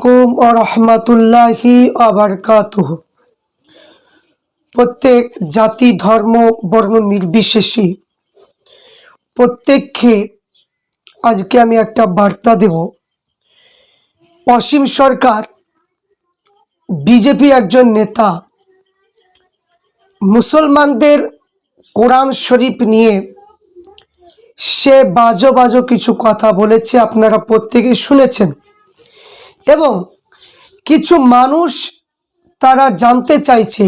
আলাইকুম ও রহমতুল্লাহি আবরকাতুহ প্রত্যেক জাতি, ধর্ম, বর্ণ নির্বিশেষে প্রত্যেককে আজকে আমি একটা বার্তা দেব। অসীম সরকার, বিজেপি একজন নেতা, মুসলমানদের কোরআন শরীফ নিয়ে সে বাজো বাজো কিছু কথা বলেছে, আপনারা প্রত্যেকে শুনেছেন। এবং কিছু মানুষ তারা জানতে চাইছে,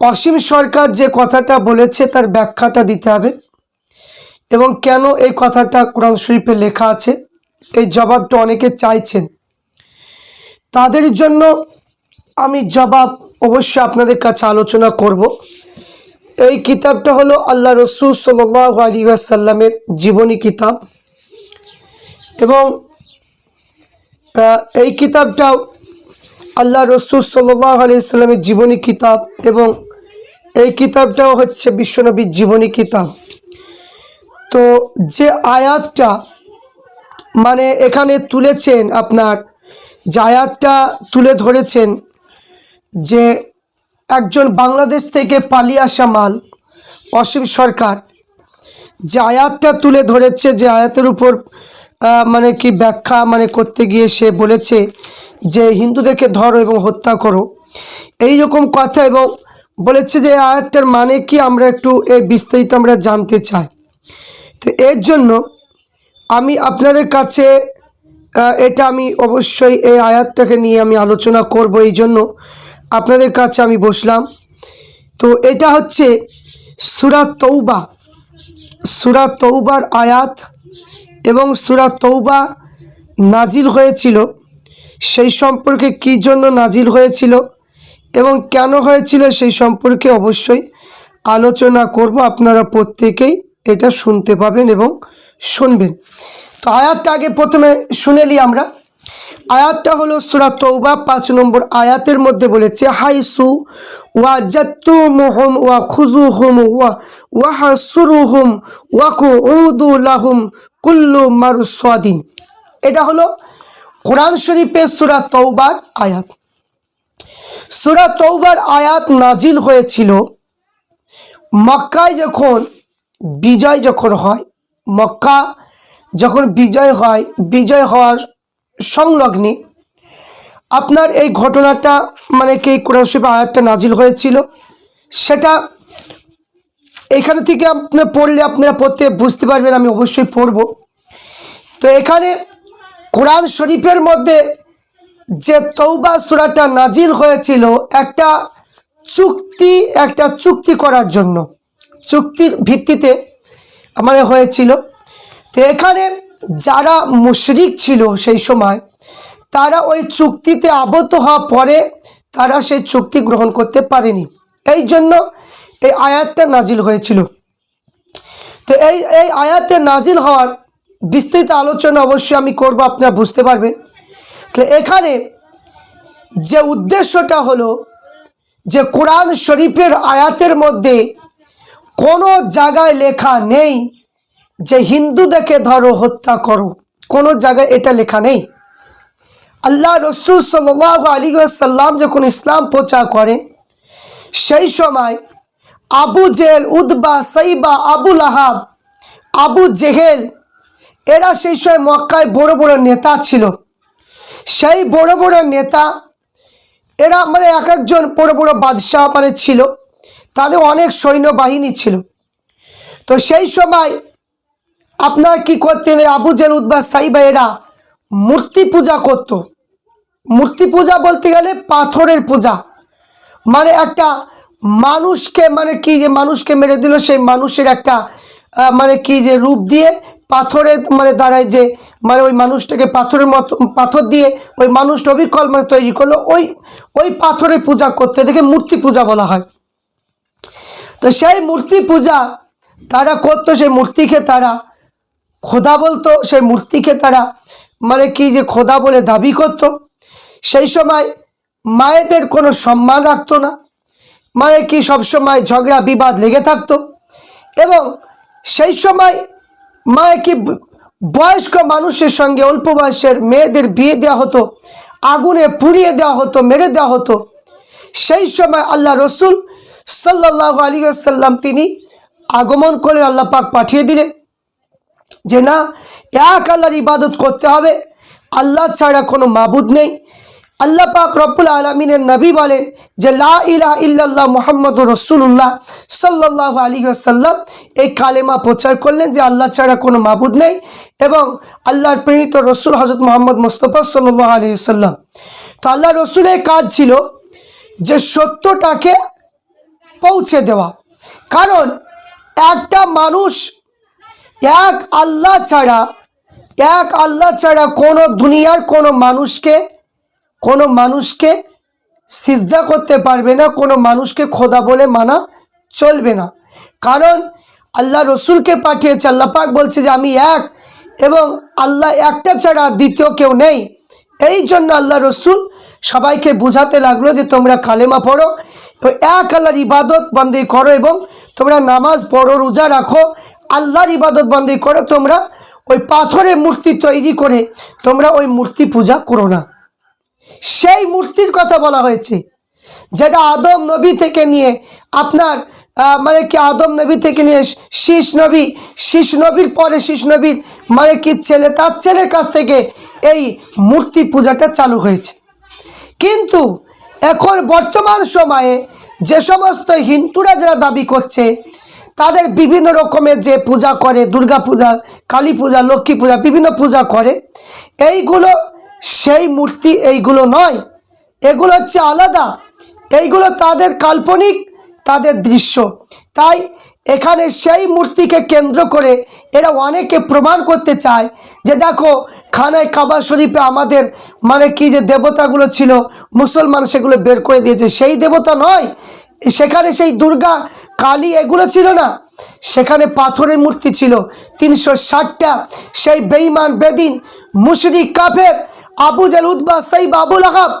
অসীম সরকার যে কথাটা বলেছে তার ব্যাখ্যাটা দিতে হবে এবং কেন এই কথাটা কোরআন শরীফে লেখা আছে, এই জবাবটা অনেকে চাইছেন। তাদের জন্য আমি জবাব অবশ্যই আপনাদের কাছে আলোচনা করব। এই কিতাবটা হলো আল্লাহ রসুল সাল্লাহ আলী আসাল্লামের জীবনী কিতাব এবং এই কিতাবটাও আল্লাহ রসুল সাল্লাহ আলি সাল্লামের জীবনী কিতাব এবং এই কিতাবটাও হচ্ছে বিশ্বনবীর জীবনী কিতাব। তো যে আয়াতটা মানে এখানে তুলেছেন আপনার, যে আয়াতটা তুলে ধরেছেন যে একজন বাংলাদেশ থেকে পালিয়ে আসা মাল, অসীম সরকার, যে আয়াতটা তুলে ধরেছে যে আয়াতের উপর মানে কি ব্যাখ্যা মানে করতে গিয়ে সে বলেছে যে হিন্দুদেরকে ধরো এবং হত্যা করো। এই রকম কথা এবং বলেছে যে আয়াতটার মানে কি আমরা একটু এই বিস্তারিত আমরা জানতে চাই। তো এর জন্য আমি আপনাদের কাছে এটা আমি অবশ্যই এই আয়াতটাকে নিয়ে আমি আলোচনা করব এই জন্য আপনাদের কাছে আমি বসলাম। তো এটা হচ্ছে সুরা তৌবা সুরা তৌবার আয়াত এবং সুরা তৌবা নাজিল হয়েছিল, সেই সম্পর্কে কী জন্য নাজিল হয়েছিল এবং কেন হয়েছিল সেই সম্পর্কে অবশ্যই আলোচনা করব। আপনারা প্রত্যেকেই এটা শুনতে পাবেন এবং শুনবেন। তো আয়াতটা আগে প্রথমে শুনেলি আমরা। আয়াতটা হলো সুরা তৌবা পাঁচ নম্বর আয়াতের মধ্যে বলেছে, হাইসু ওয়া জাত্তু মুহুম ওয়া খুজু হুম ওয়া ওয়াহাসুরু হুম ওয়াকু উদু লাহুম কুল্লু মারু সোয়াদিন এটা হলো কোরআন শরীফের সুরা তৌবার আয়াত। সুরা তৌবার আয়াত নাজিল হয়েছিল মক্কায় যখন বিজয় যখন হয়, মক্কা যখন বিজয় হয়, বিজয় হওয়ার সংলগ্নে। আপনার এই ঘটনাটা মানে কি কোরআন শরীফ আয়াতটা নাজিল হয়েছিল? সেটা এখানে থেকে আপনার পড়লে আপনারা পড়তে বুঝতে পারবেন, আমি অবশ্যই পড়ব। তো এখানে কোরআন শরীফের মধ্যে যে তৌবা সুরাটা নাজিল হয়েছিল, একটা চুক্তি একটা চুক্তি করার জন্য। চুক্তির ভিত্তিতে আমার হয়েছিল। তো এখানে যারা মুশরিক ছিল সেই সময়, তারা ওই চুক্তিতে আবদ্ধ হওয়া পরে তারা সেই চুক্তি গ্রহণ করতে পারেনি। এই জন্য এই আয়াতটা নাজিল হয়েছিল। তো এই এই আয়াতে নাজিল হওয়ার বিস্তৃত আলোচনা অবশ্যই আমি করব, আপনারা বুঝতে পারবেন। তো এখানে যে উদ্দেশ্যটা হলো যে কোরআন শরীফের আয়াতের মধ্যে কোনো জায়গায় লেখা নেই যে হিন্দুদেরকে ধরো, হত্যা করো, কোনো জায়গায় এটা লেখা নেই। আল্লাহ রসুল সাল্লাহ আলী সাল্লাম যখন ইসলাম প্রচার করেন, সেই সময় আবু জেহেল উদ্বা সাইবা আবুল আহাব আবু জেহেল, এরা সেই সময় মক্কায় বড় বড় নেতা ছিল। সেই বড় বড় নেতা, এরা মানে এক একজন বড় বড় বাদশাহ মানে ছিল। তাদের অনেক সৈন্যবাহিনী ছিল। তো সেই সময় আপনার কি করতেন এই আবু জেল উদ্বা সাইবা এরা মূর্তি পূজা করত। মূর্তি পূজা বলতে গেলে পাথরের পূজা। মানে একটা মানুষকে মানে কি যে মানুষকে মেরে দিল, সেই মানুষের একটা মানে কি যে রূপ দিয়ে পাথরের মানে দাঁড়ায় যে মানে ওই মানুষটাকে পাথরের মতো, পাথর দিয়ে ওই মানুষটা অবিকল মানে তৈরি করল, ওই ওই পাথরের পূজা করতে দেখে মূর্তি পূজা বলা হয়। তো সেই মূর্তি পূজা তারা করতো, সেই মূর্তিকে তারা খোদা বলতো সেই মূর্তিকে তারা মানে কি যে খোদা বলে দাবি করত। সেই সময় মায়েদের কোনো সম্মান রাখতো না। মানে কি সবসময় ঝগড়া, বিবাদ লেগে থাকতো। এবং সেই সময় মায়ে কি বয়স্ক মানুষের সঙ্গে অল্প বয়সের মেয়েদের বিয়ে দেওয়া হতো, আগুনে পুড়িয়ে দেওয়া হতো, মেরে দেওয়া হতো। সেই সময় আল্লাহ রসুল সাল্লাহ আলী সাল্লাম তিনি আগমন করে আল্লাহ পাক পাঠিয়ে দিলেন। যে না, এক আল্লাহর ইবাদত করতে হবে। আল্লাহ ছাড়া কোনো মাবুদ নেই। আল্লাহ পাক রব্বুল আলমিনের নবী বলেন যে, লা ইলাহা ইল্লাল্লাহ মোহাম্মদ রসুল্লাহ সাল্লাহ আলী আসাল্লাম এই কালেমা প্রচার করলেন যে, আল্লাহ ছাড়া কোনো মাবুদ নেই এবং আল্লাহর প্রেরিত রসুল হজরত মোহাম্মদ মোস্তফা সাল্লাহ আলী সাল্লাম তো আল্লাহ রসুলের কাজ ছিল যে, সত্যটাকে পৌঁছে দেওয়া। কারণ একটা মানুষ এক আল্লাহ ছাড়া, এক আল্লাহ ছাড়া কোনো দুনিয়ার কোনো মানুষকে কোনো মানুষকে সিজদা করতে পারবে না, কোনো মানুষকে খোদা বলে মানা চলবে না। কারণ আল্লাহ রসুলকে পাঠিয়েছে, আল্লাহ পাক বলছে যে আমি এক এবং আল্লাহ একটা ছাড়া দ্বিতীয় কেউ নেই। এই জন্য আল্লাহ রসুল সবাইকে বুঝাতে লাগল যে তোমরা কালেমা পড়ো এক আল্লাহর ইবাদত বন্দি করো এবং তোমরা নামাজ পড়ো, রোজা রাখো আল্লাহর ইবাদত বন্দি করো, তোমরা ওই পাথরের মূর্তি তৈরি করে তোমরা ওই মূর্তি পূজা করো না। সেই মূর্তির কথা বলা হয়েছে, যেটা আদম নবী থেকে নিয়ে আপনার মানে কি আদম নবী থেকে নিয়ে শীষ নবী, শীষ নবীর পরে শীষ নবীর মানে কি ছেলে, তার ছেলের কাছ থেকে এই মূর্তি পূজাটা চালু হয়েছে। কিন্তু এখন বর্তমান সময়ে যে সমস্ত হিন্দুরা যারা দাবি করছে তাদের বিভিন্ন রকমের যে পূজা করে, দুর্গা পূজা, কালী পূজা, লক্ষ্মী পূজা, বিভিন্ন পূজা করে, এইগুলো সেই মূর্তি এইগুলো নয়। এগুলো হচ্ছে আলাদা। এইগুলো তাদের কাল্পনিক, তাদের দৃশ্য। তাই এখানে সেই মূর্তিকে কেন্দ্র করে এরা অনেকে প্রমাণ করতে চায় যে দেখো, খানায় কাবা শরীফে আমাদের মানে কি যে দেবতাগুলো ছিল, মুসলমান সেগুলো বের করে দিয়েছে। সেই দেবতা নয় সেখানে সেই দুর্গা, কালী এগুলো ছিল না। সেখানে পাথরের মূর্তি ছিল। তিনশো ষাটটা সেই বেইমান বেদিন, মুশরিক, কাফের, আবু জাল উদ্বা সাইব আবুল আহাব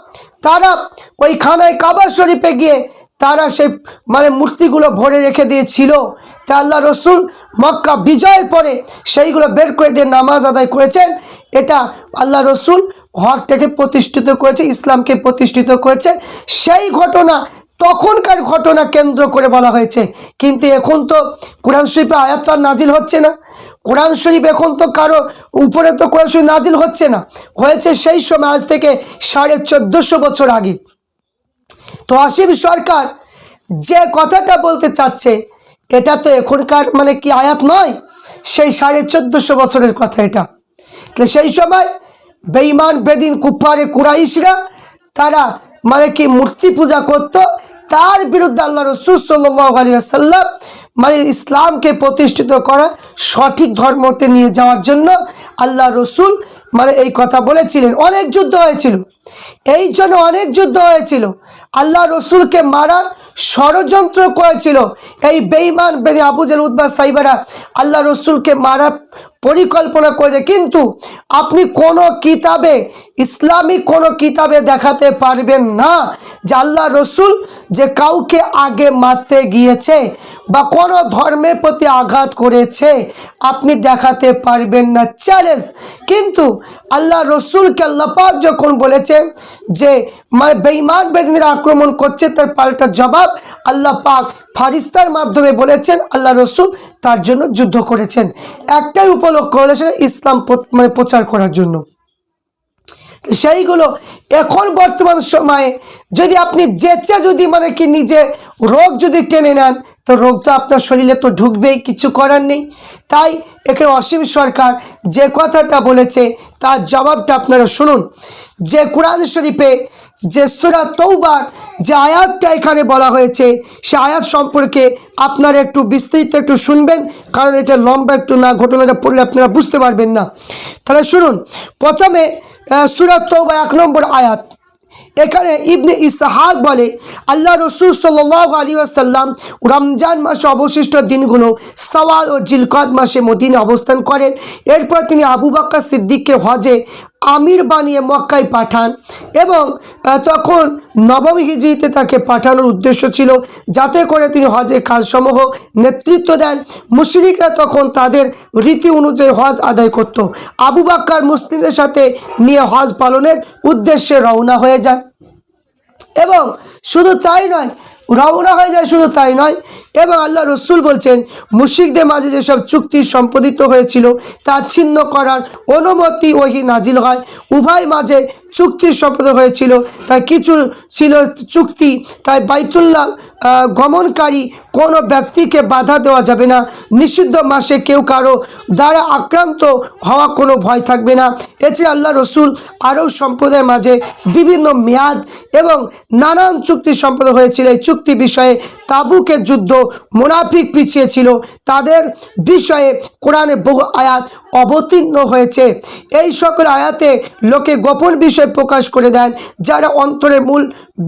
তারা ওই খানায় কাবা শরীফে গিয়ে তারা সেই মানে মূর্তিগুলো ভরে রেখে দিয়েছিল। তা আল্লাহ রসুল মক্কা বিজয়ের পরে সেইগুলো বের করে দিয়ে নামাজ আদায় করেছেন। এটা আল্লাহ রসুল হকটাকে প্রতিষ্ঠিত করেছে, ইসলামকে প্রতিষ্ঠিত করেছে। সেই ঘটনা তখনকার ঘটনা কেন্দ্র করে বলা হয়েছে। কিন্তু এখন তো কোরআন শরীফে আয়াত আর নাজিল হচ্ছে না। কোরআন শরীফ এখন তো কারও উপরে তো কোরআন শরীফ নাজিল হচ্ছে না। হয়েছে সেই সময় আজ থেকে সাড়ে চোদ্দোশো বছর আগে। তো আসিম সরকার যে কথাটা বলতে চাচ্ছে, এটা তো এখনকার মানে কি আয়াত নয়? সেই সাড়ে চোদ্দোশো বছরের কথা এটা। তো সেই সময় বেঈমান, বেদিন কুফারে কুরাইশরা তারা মানে কি মূর্তি পূজা করত তার বিরুদ্ধে আল্লাহ রসুল সাল্লাম মানে ইসলামকে প্রতিষ্ঠিত করা সঠিক ধর্মতে নিয়ে যাওয়ার জন্য আল্লাহ রসুল মানে এই কথা বলেছিলেন। অনেক যুদ্ধ হয়েছিল। এই জন্য অনেক যুদ্ধ হয়েছিল। আল্লাহ রসুলকে মারার ষড়যন্ত্র করেছিল। এই বেইমান বেদি আবুজেল উদ্বাস সাইবারা আল্লাহ রসুলকে মারা পরিকল্পনা করেছে। কিন্তু আপনি কোনো কিতাবে, ইসলামী কোনো কিতাবে দেখাতে পারবেন না যে আল্লাহ রসুল যে কাউকে আগে মারতে গিয়েছে? বা কোনো ধর্মের প্রতি আঘাত করেছে, আপনি দেখাতে পারবেন না। চ্যালেঞ্জ কিন্তু আল্লাহ রসুলকে আল্লাপাক যখন বলেছেন যে মানে বেইমান বেদিনের আক্রমণ করছে, তার পাল্টা জবাব আল্লাহ পাক ফারিস্তার মাধ্যমে বলেছেন, আল্লাহ রসুল তার জন্য যুদ্ধ করেছেন। একটাই উপলক্ষ হলে ইসলাম মানে প্রচার করার জন্য। সেইগুলো এখন বর্তমান সময়ে যদি আপনি যেচে যদি মানে কি নিজে রোগ যদি টেনে নেন, তো রোগ তো আপনার শরীরে তো ঢুকবেই, কিছু করার নেই। তাই এখানে অসীম সরকার যে কথাটা বলেছে, তার জবাবটা আপনারা শুনুন। যে কোরআন শরীফে যে সুরা তৌবার যে আয়াতটা এখানে বলা হয়েছে, সে আয়াত সম্পর্কে আপনারা একটু বিস্তৃত একটু শুনবেন, কারণ এটা লম্বা একটু না, ঘটনাটা পড়লে আপনারা বুঝতে পারবেন না। তাহলে শুনুন, প্রথমে সুরাত তৌবা এক নম্বর আয়াত। এখানে ইবনে ইসাহাক বলে, আল্লাহ রসুল সাল্লাহ আলী আসাল্লাম রমজান মাসে অবশিষ্ট দিনগুলো সওয়াল ও জিলকদ মাসে মদিনে অবস্থান করেন। এরপর তিনি আবু বাক্কা সিদ্দিককে হজে আমির বানিয়ে মক্কায় পাঠান এবং তখন নবম হিজড়িতে তাকে পাঠানোর উদ্দেশ্য ছিল যাতে করে তিনি হজের কাজসমূহ নেতৃত্ব দেন। মুশরিকরা তখন তাদের রীতি অনুযায়ী হজ আদায় করত। আবু বাক্কার মুসলিমদের সাথে নিয়ে হজ পালনের উদ্দেশ্যে রওনা হয়ে যায়। এবং শুধু তাই নয়, রওনা হয়ে যায় শুধু তাই নয় এবং আল্লাহ রসুল বলছেন মুশিকদের মাঝে যেসব চুক্তি সম্পাদিত হয়েছিল, তা ছিন্ন করার অনুমতি ওহি নাজিল হয়। উভয় মাঝে চুক্তি সম্পাদন হয়েছিল। তাই কিছু ছিল চুক্তি। তাই বাইতুল্লাহ গমনকারী কোনো ব্যক্তিকে বাধা দেওয়া যাবে না। নিষিদ্ধ মাসে কেউ কারও দ্বারা আক্রান্ত হওয়া কোনো ভয় থাকবে না। এছাড়া আল্লাহ রসুল আরও সম্প্রদায়ের মাঝে বিভিন্ন মেয়াদ এবং নানান চুক্তি সম্পাদন হয়েছিল। এই চুক্তি বিষয়ে তাবুকের যুদ্ধ, মোনাফিক পিছিয়ে ছিল তাদের বিষয়ে কোরআনে বহু আয়াত অবতীর্ণ হয়েছে। এই সকল আয়াতে লোকে গোপন বিষয় প্রকাশ করে দেন, যারা অন্তরে মূল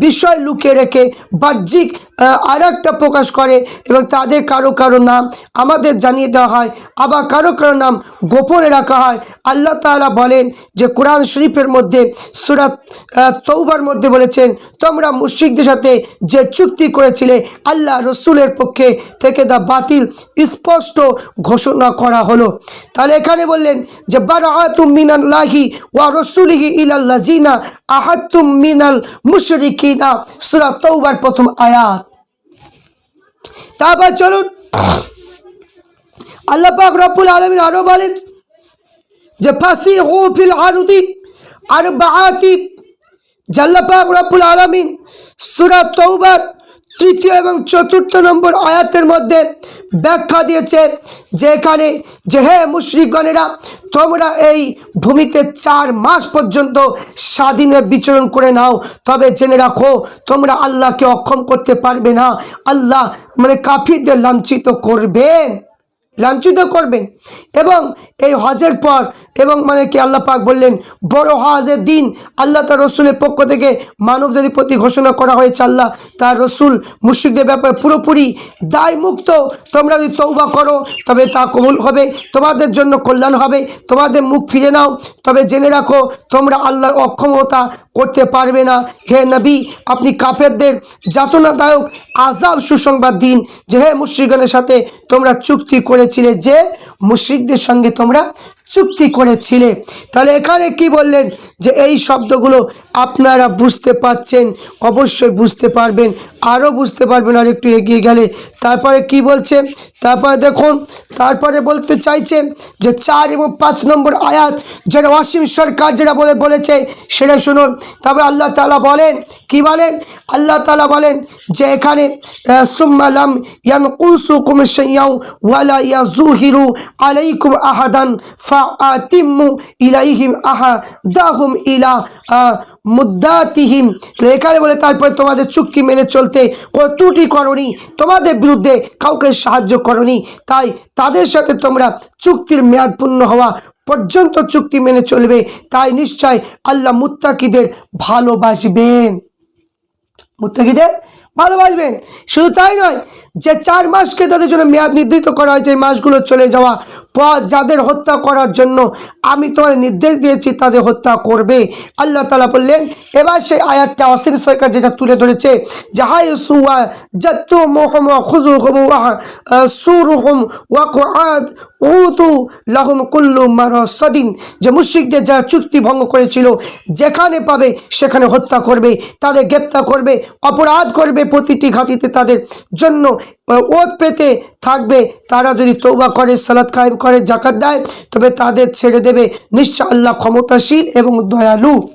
বিষয় লুকিয়ে রেখে বাহ্যিক আর একটা প্রকাশ করে এবং তাদের কারও কারও নাম আমাদের জানিয়ে দেওয়া হয়, আবার কারও কারও নাম গোপনে রাখা হয়। আল্লাহ তাআলা বলেন যে, কোরআন শরীফের মধ্যে সুরাত তৌবার মধ্যে বলেছেন, তোমরা মুশ্রিকদের সাথে যে চুক্তি করেছিলে, আল্লাহ রসুলের পক্ষে থেকে তা বাতিল, স্পষ্ট ঘোষণা করা হলো। তাহলে এখানে বললেন যে, বারাআতুম মিনাল্লাহি ওয়া রসুলিহি ইলাল্লাযিনা আহাতুম মিনাল মুশরিকিনা। সুরাত তৌবার প্রথম আয়াত। তারপর চলুন। আল্লাহ পাক রব্বুল আলমিন আরও বলেন যে ফাঁসি হু ফিল আরুদি আর বাহাতি জাল্লাপাক রব্বুল আলমিন সুরা তৌবার তৃতীয় এবং চতুর্থ নম্বর আয়াতের মধ্যে ব্যাখ্যা দিয়েছে যে এখানে যে হে মুশ্রিকগণেরা, তোমরা এই ভূমিতে চার মাস পর্যন্ত স্বাধীনে বিচরণ করে নাও। তবে জেনে রাখো, তোমরা আল্লাহকে অক্ষম করতে পারবে না। আল্লাহ মানে কাফিরদের লাঞ্ছিত করবেন। লাঞ্ছিত করবেন। এবং এই হজের পর এবং মানে কি আল্লাহ পাক বললেন, বড় হজের দিন আল্লাহ তার রসুলের পক্ষ থেকে মানব জাতির প্রতি ঘোষণা করা হয়েছে আল্লাহ। তার রসুল মুশ্রিকদের ব্যাপারে পুরোপুরি দায় মুক্ত তোমরা যদি তৌবা করো, তবে তা কবুল হবে। তোমাদের জন্য কল্যাণ হবে। তোমাদের মুখ ফিরে নাও। তবে জেনে রাখো, তোমরা আল্লাহর অক্ষমতা করতে পারবে না। হে নবী, আপনি কাফেরদের যাতনাদায়ক আজাব সুসংবাদ দিন। যে হে মুশ্রিকগণের সাথে তোমরা চুক্তি করেছিলে যে মুশ্রিকদের সঙ্গে তোমরা চুক্তি করেছিলে। তাহলে এখানে কি বললেন? যে এই শব্দগুলো আপনারা বুঝতে পাচ্ছেন অবশ্যই বুঝতে পারবেন আরও বুঝতে পারবেন আর একটু এগিয়ে গেলে। তারপরে কি বলছে? তারপরে দেখুন তারপরে বলতে চাইছে যে চার এবং পাঁচ নম্বর আয়াত যেটা অসীম সরকার যেটা বলে বলেছে সেটা শুনুন। তারপরে আল্লাহ তালা বলেন কি বলেন? আল্লাহ তালা বলেন যে এখানে আহ, সুম্মালাম ইয়ানকুসুকুম শাইয়াউ ওয়ালা ইয়াজুহিরু আলাইকুম আহাদান ফা ফাআতিম্মু ইলাইহিম আহাদাহুম ইলা তো এখানে বলে, তারপরে তোমাদের চুক্তি মেনে চলতে ত্রুটি করনি। তোমাদের বিরুদ্ধে কাউকে সাহায্য করনি। তাই তাদের সাথে তোমরা চুক্তির মেয়াদ পূর্ণ হওয়া পর্যন্ত চুক্তি মেনে চলবে। তাই নিশ্চয় আল্লাহ মুত্তাকিদের ভালোবাসবেন। মুত্তাকিদের ভালোবাসবেন। শুধু তাই নয় যে চার মাসকে তাদের জন্য মেয়াদ নির্ধারিত করা হয়েছে এই মাসগুলো চলে যাওয়া পর যাদের হত্যা করার জন্য আমি তোমাদের নির্দেশ দিয়েছি, তাদের হত্যা করবে। আল্লাহ তালা বললেন, এবার সেই আয়াতটা অসীম সরকার যেটা তুলে ধরেছে যাহাই সুয়া যত মোহম খুজু হম সুর হুম ওয়াকুআদ উতু লাহুম কুল্লু মার সদিন যে মুশ্রিকদের যারা চুক্তি ভঙ্গ করেছিল, যেখানে পাবে সেখানে হত্যা করবে, তাদের গ্রেপ্তার করবে, অপরাধ করবে প্রতিটি ঘাটিতে তাদের জন্য। ওত পেতে থাকবে, তারা যদি তৌবা করে সালাদ কায়েম করে জাকাত দেয়, তবে তাদের ছেড়ে দেবে নিশ্চয় আল্লাহ ক্ষমতাশীল এবং দয়ালু।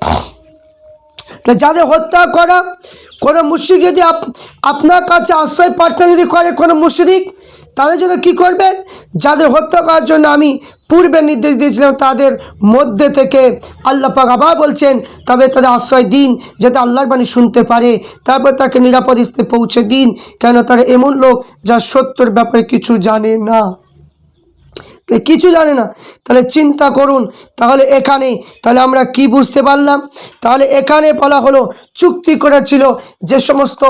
তা যাদের হত্যা করা, কোনো মুশ্রিক যদি আপ- আপনার কাছে আশ্রয় প্রার্থনা যদি করে কোনো মুশ্রিক, তাদের জন্য কি করবেন? যাদের হত্যা করার জন্য আমি পূর্বে নির্দেশ দিয়েছিলাম, তাদের মধ্যে থেকে আল্লাহ পাক আবার বলছেন, তবে তাদের আশ্রয় দিন, যাতে আল্লাহর বাণী শুনতে পারে। তারপর তাকে নিরাপদ স্থানে পৌঁছে দিন কেন তারা এমন লোক যা সত্যর ব্যাপারে কিছু জানে না। কিছু জানে না। তাহলে চিন্তা করুন, তাহলে এখানে, তাহলে আমরা কি বুঝতে পারলাম? তাহলে এখানে বলা হলো, চুক্তি করেছিল যে সমস্ত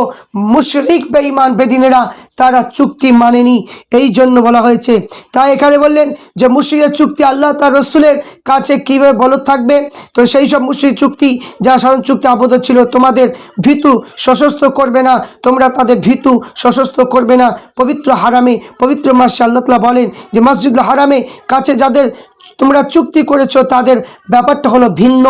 মুশরিক বেঈমান বেদিনেরা তারা চুক্তি মানেনি। এই জন্য বলা হয়েছে। তাই এখানে বললেন যে মুশ্রিকের চুক্তি আল্লাহ তার রসুলের কাছে কীভাবে বলদ থাকবে? তো সেই সব মুশ্রিক চুক্তি, যা সাধারণ চুক্তি আপদ ছিল, তোমাদের ভীতু সশস্ত্র করবে না। তোমরা তাদের ভীতু সশস্ত্র করবে না। পবিত্র হারামে, পবিত্র মাসে আল্লাহ তালা বলেন যে মসজিদ হারামে কাছে যাদের তোমরা চুক্তি করেছ, তাদের ব্যাপারটা হলো ভিন্ন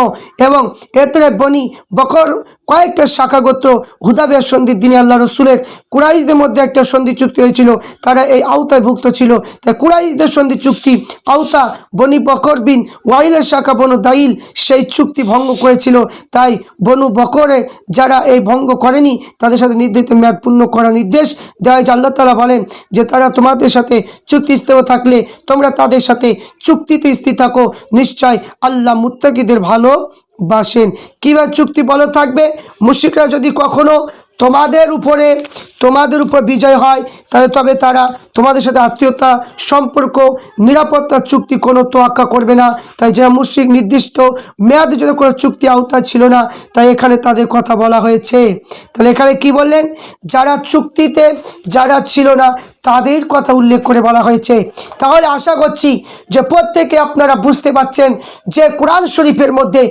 এবং এতে বনি বকর কয়েকটা শাখাগত হুদাবের সন্ধির দিনে আল্লাহ রসুলের কুরাইশদের মধ্যে একটা সন্ধি চুক্তি হয়েছিল, তারা এই আওতায় ভুক্ত ছিল। তাই কুরাইশদের সন্ধি চুক্তি আওতা বনি বকর বিন ওয়াইলের শাখা বনু দাইল সেই চুক্তি ভঙ্গ করেছিল। তাই বনু বকরে যারা এই ভঙ্গ করেনি, তাদের সাথে নির্ধারিত মেয়াদ পূর্ণ করার নির্দেশ দেওয়া হয়েছে। আল্লাহ তালা বলেন যে, তারা তোমাদের সাথে চুক্তি স্থির থাকলে তোমরা তাদের সাথে চুক্তিতে স্থির থাকো, নিশ্চয় আল্লাহ মুত্তাকিদের ভালো বাসেন কীভাবে চুক্তি বলো থাকবে? মুশিকরা যদি কখনো তোমাদের উপরে, তোমাদের উপর বিজয় হয়, তাহলে তবে তারা তোমাদের সাথে আত্মীয়তা, সম্পর্ক, নিরাপত্তা চুক্তি কোনো তোয়াক্কা করবে না। তাই যে মুশ্রিক, নির্দিষ্ট মেয়াদে যদি কোনো চুক্তি আওতা ছিল না, তাই এখানে তাদের কথা বলা হয়েছে। তাহলে এখানে কি বললেন? যারা চুক্তিতে, যারা ছিল না তাদের কথা উল্লেখ করে বলা হয়েছে। তাহলে আশা করছি যে প্রত্যেকে আপনারা বুঝতে পাচ্ছেন যে কোরআন শরীফের মধ্যে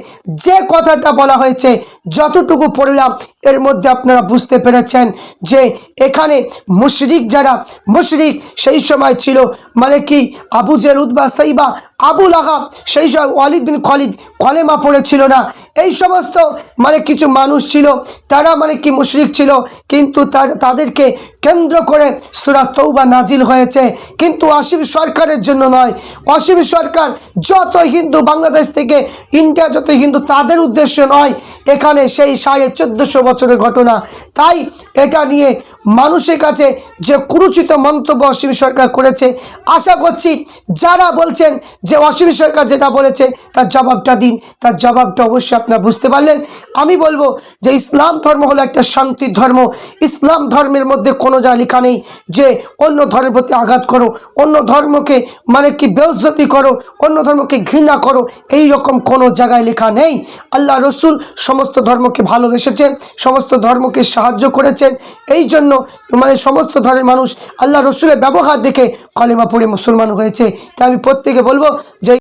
যে কথাটা বলা হয়েছে, যতটুকু পড়লাম, এর মধ্যে আপনারা বুঝতে পেরেছেন যে এখানে মুশরিক যারা, মুশরিক সেই সময় ছিল মানে কি, আবু জেল উদ্বা সাইবা আবুল আহাব, সেই সব ওয়ালিদ বিন খালিদ কলেমা পড়েছিল না। এই সমস্ত মানে কিছু মানুষ ছিল, তারা মানে কি মুশরিক ছিল, কিন্তু তাদেরকে কেন্দ্র করে সুরা তৌবা নাজিল হয়েছে। কিন্তু অসীম সরকারের জন্য নয়। অসীম সরকার যত হিন্দু বাংলাদেশ থেকে ইন্ডিয়া যত হিন্দু, তাদের উদ্দেশ্য নয়। এখানে সেই সাড়ে চোদ্দোশো বছরের ঘটনা। তাই এটা নিয়ে মানুষের কাছে যে কুরুচিত মন্তব্য অসীম সরকার করেছে, আশা করছি যারা বলছেন যে অসীম সরকার যেটা বলেছে, তার জবাবটা দিন। তার জবাবটা অবশ্যই আপনারা বুঝতে পারলেন। আমি বলব যে ইসলাম ধর্ম হলো একটা শান্তির ধর্ম। ইসলাম ধর্মের মধ্যে কোনো যা লেখা নেই যে অন্য ধর্মের প্রতি আঘাত করো, অন্য ধর্মকে মানে কি বেউজ্জতি করো, অন্য ধর্মকে ঘৃণা করো, এই রকম কোনো জায়গায় লেখা নেই। আল্লাহ রসুল সমস্ত ধর্মকে ভালোবেসেছেন, সমস্ত ধর্মকে সাহায্য করেছেন। এই জন্য মানে সমস্ত ধর্মের মানুষ আল্লাহ রসুলের ব্যবহার দেখে কলেমা পড়ে মুসলমান হয়েছে। তাই আমি প্রত্যেকে বলব যে